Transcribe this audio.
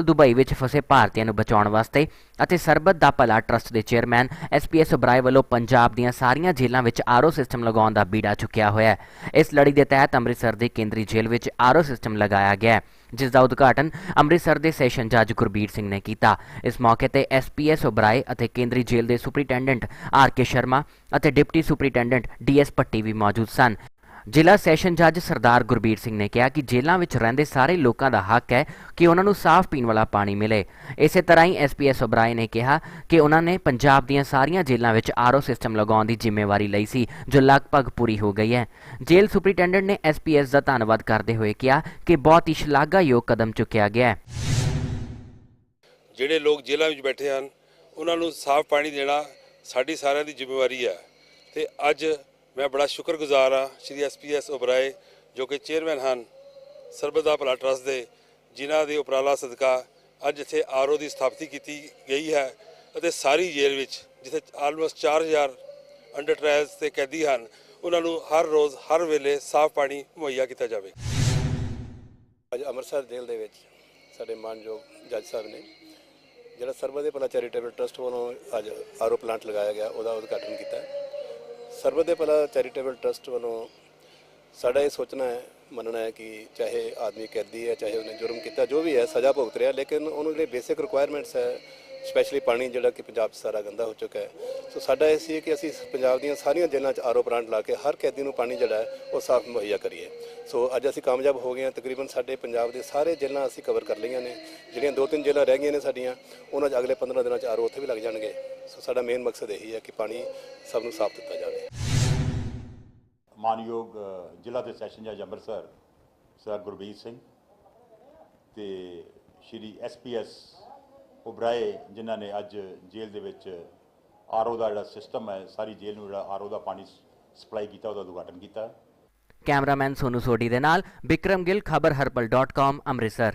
Dubai ਵਿੱਚ ਫਸੇ ਭਾਰਤੀਆਂ ਨੂੰ ਬਚਾਉਣ ਵਾਸਤੇ ਅਤੇ ਸਰਬੱਤ ਦਾ ਭਲਾ ਟਰਸਟ ਦੇ ਚੇਅਰਮੈਨ ਐਸਪੀਐਸ ਓਬਰਾਏ ਵੱਲੋਂ ਪੰਜਾਬ ਦੀਆਂ ਸਾਰੀਆਂ ਜੇਲ੍ਹਾਂ ਵਿੱਚ ਆਰਓ ਸਿਸਟਮ ਲਗਾਉਣ ਦਾ ਬੀੜਾ ਚੁੱਕਿਆ ਹੋਇਆ ਹੈ। ਇਸ ਲੜੀ ਦੇ ਤਹਿਤ ਅੰਮ੍ਰਿਤਸਰ ਦੀ ਕੇਂਦਰੀ ਜੇਲ੍ਹ ਵਿੱਚ ਆਰਓ ਸਿਸਟਮ ਲਗਾਇਆ ਗਿਆ ਹੈ ਜਿਸ ਦਾ ਉਦਘਾਟਨ ਅੰਮ੍ਰਿਤਸਰ ਦੇ ਸੈਸ਼ਨ ਜੱਜ ਗੁਰਬੀਰ ਸਿੰਘ ਨੇ ਕੀਤਾ। ਇਸ ਮੌਕੇ ਤੇ ਐਸਪੀਐਸ ਓਬਰਾਏ ਅਤੇ ਕੇਂਦਰੀ ਜੇਲ੍ਹ ਦੇ ਸੁਪਰੀਟੈਂਡੈਂਟ ਆਰ ਕੇ ਸ਼ਰਮਾ ਅਤੇ ਡਿਪਟੀ ਸੁਪਰੀਟੈਂਡੈਂਟ ਡੀਐਸ ਪੱਟੀ ਵੀ ਮੌਜੂਦ ਸਨ। ਜ਼ਿਲ੍ਹਾ ਸੈਸ਼ਨ ਜੱਜ ਸਰਦਾਰ ਗੁਰਬੀਰ ਸਿੰਘ ਨੇ ਕਿਹਾ ਕਿ ਜੇਲ੍ਹਾਂ ਵਿੱਚ ਰਹਿੰਦੇ ਸਾਰੇ ਲੋਕਾਂ ਦਾ ਹੱਕ ਹੈ ਕਿ ਉਹਨਾਂ ਨੂੰ ਸਾਫ਼ ਪੀਣ ਵਾਲਾ ਪਾਣੀ ਮਿਲੇ। ਇਸੇ ਤਰ੍ਹਾਂ ਹੀ ਐਸਪੀਐਸ ਓਬਰਾਏ ਨੇ ਕਿਹਾ ਕਿ ਉਹਨਾਂ ਨੇ ਪੰਜਾਬ ਦੀਆਂ ਸਾਰੀਆਂ ਜੇਲ੍ਹਾਂ ਵਿੱਚ ਆਰਓ ਸਿਸਟਮ ਲਗਾਉਣ ਦੀ ਜ਼ਿੰਮੇਵਾਰੀ ਲਈ ਸੀ, ਜੋ ਲਗਭਗ ਪੂਰੀ ਹੋ ਗਈ ਹੈ। ਜੇਲ੍ਹ ਸੁਪਰੀਟੈਂਡੈਂਟ ਨੇ ਐਸਪੀਐਸ ਦਾ ਧੰਨਵਾਦ ਕਰਦੇ ਹੋਏ ਕਿਹਾ ਕਿ ਬਹੁਤ ਹੀ ਸ਼ਲਾਘਾਯੋਗ ਕਦਮ ਚੁੱਕਿਆ ਗਿਆ ਹੈ। ਜਿਹੜੇ ਲੋਕ ਜੇਲ੍ਹਾਂ ਵਿੱਚ ਬੈਠੇ ਹਨ, ਉਹਨਾਂ ਨੂੰ ਸਾਫ਼ ਪਾਣੀ ਦੇਣਾ ਸਾਡੀ ਸਾਰਿਆਂ ਦੀ ਜ਼ਿੰਮੇਵਾਰੀ ਹੈ। ਤੇ ਅੱਜ ਮੈਂ ਬੜਾ ਸ਼ੁਕਰਗੁਜ਼ਾਰ ਹਾਂ ਸ਼੍ਰੀ ਐਸਪੀਐਸ ਓਬਰਾਏ ਜੋ ਕਿ ਚੇਅਰਮੈਨ ਹਨ ਸਰਬਤ ਭਲਾ ਟਰਸਟ ਦੇ, ਜਿਨ੍ਹਾਂ ਦੇ ਉਪਰਾਲਾ ਸਦਕਾ ਅੱਜ ਇੱਥੇ ਆਰਓ ਦੀ ਸਥਾਪਤੀ ਕੀਤੀ ਗਈ ਹੈ ਅਤੇ ਸਾਰੀ ਜੇਲ੍ਹ ਵਿੱਚ, ਜਿੱਥੇ ਆਲਮੋਸਟ 4000 ਅੰਡਰ ਟ੍ਰਾਇਲਸ ਤੇ ਕੈਦੀ ਹਨ, ਉਹਨਾਂ ਨੂੰ ਹਰ ਰੋਜ਼, ਹਰ ਵੇਲੇ ਸਾਫ਼ ਪਾਣੀ ਮੁਹੱਈਆ ਕੀਤਾ ਜਾਵੇ। ਅੱਜ ਅੰਮ੍ਰਿਤਸਰ ਜੇਲ੍ਹ ਦੇ ਵਿੱਚ ਸਾਡੇ ਮਾਨਯੋਗ ਜੱਜ ਸਾਹਿਬ ਨੇ ਜਿਹੜਾ ਸਰਬਦੇ ਭਲਾ ਚੈਰੀਟੇਬਲ ਟਰਸਟ ਵੱਲੋਂ ਅੱਜ ਆਰਓ ਪਲਾਂਟ ਲਗਾਇਆ ਗਿਆ, ਉਹਦਾ ਉਦਘਾਟਨ ਕੀਤਾ ਸਰਬਤ ਦੇ ਭਲਾ ਚੈਰੀਟੇਬਲ ਟਰਸਟ ਵੱਲੋਂ ਸਾਡਾ ਇਹ ਸੋਚਣਾ ਹੈ, ਮੰਨਣਾ ਹੈ ਕਿ ਚਾਹੇ ਆਦਮੀ ਕੈਦੀ ਹੈ, ਚਾਹੇ ਉਹਨੇ ਜੁਰਮ ਕੀਤਾ, ਜੋ ਵੀ ਹੈ, ਸਜ਼ਾ ਭੁਗਤ ਰਿਹਾ, ਲੇਕਿਨ ਉਹਨੂੰ ਜਿਹੜੇ ਬੇਸਿਕ ਰਿਕੁਆਇਰਮੈਂਟਸ ਹੈ ਸਪੈਸ਼ਲੀ ਪਾਣੀ ਜਿਹੜਾ ਕਿ ਪੰਜਾਬ 'ਚ ਸਾਰਾ ਗੰਦਾ ਹੋ ਚੁੱਕਾ ਹੈ। ਸੋ ਸਾਡਾ ਇਹ ਸੀ ਕਿ ਅਸੀਂ ਪੰਜਾਬ ਦੀਆਂ ਸਾਰੀਆਂ ਜੇਲ੍ਹਾਂ 'ਚ ਆਰਓ ਪਲਾਂਟ ਲਾ ਕੇ ਹਰ ਕੈਦੀ ਨੂੰ ਪਾਣੀ ਜਿਹੜਾ ਹੈ ਉਹ ਸਾਫ਼ ਮੁਹੱਈਆ ਕਰੀਏ। ਸੋ ਅੱਜ ਅਸੀਂ ਕਾਮਯਾਬ ਹੋ ਗਏ ਹਾਂ। ਤਕਰੀਬਨ ਸਾਡੇ ਪੰਜਾਬ ਦੇ ਸਾਰੇ ਜੇਲ੍ਹਾਂ ਅਸੀਂ ਕਵਰ ਕਰ ਲਈਆਂ ਨੇ। ਜਿਹੜੀਆਂ ਦੋ ਤਿੰਨ ਜੇਲ੍ਹਾਂ ਰਹਿ ਗਈਆਂ ਨੇ ਸਾਡੀਆਂ, ਉਹਨਾਂ 'ਚ ਅਗਲੇ 15 ਦਿਨਾਂ 'ਚ ਆਰਓ ਉੱਥੇ ਵੀ ਲੱਗ ਜਾਣਗੇ। ਸੋ ਸਾਡਾ ਮੇਨ ਮਕਸਦ ਇਹੀ ਹੈ ਕਿ ਪਾਣੀ ਸਭ ਨੂੰ ਸਾਫ਼ ਦਿੱਤਾ ਜਾਵੇ। ਮਾਨਯੋਗ ਜ਼ਿਲ੍ਹਾ ਦੇ ਸੈਸ਼ਨ ਜੱਜ ਅੰਮ੍ਰਿਤਸਰ, ਸਰ ਗੁਰਬੀਰ ਸਿੰਘ ਤੇ ਸ਼੍ਰੀ ਐਸਪੀਐਸ ਉਬਰਾਏ ਜਿਨ੍ਹਾਂ ਨੇ ਅੱਜ ਜੇਲ੍ਹ ਦੇ ਵਿੱਚ ਆਰਓ ਦਾ ਜਿਹੜਾ ਸਿਸਟਮ ਹੈ, ਸਾਰੀ ਜੇਲ੍ਹ ਨੂੰ ਜਿਹੜਾ ਆਰਓ ਦਾ ਪਾਣੀ ਸਪਲਾਈ ਕੀਤਾ, ਉਹਦਾ ਉਦਘਾਟਨ ਕੀਤਾ। ਕੈਮਰਾਮੈਨ ਸੋਨੂ ਸੋਢੀ ਦੇ ਨਾਲ, ਬਿਕਰਮ ਗਿੱਲ, ਖਬਰ ਹਰਪਲ.com ਅੰਮ੍ਰਿਤਸਰ।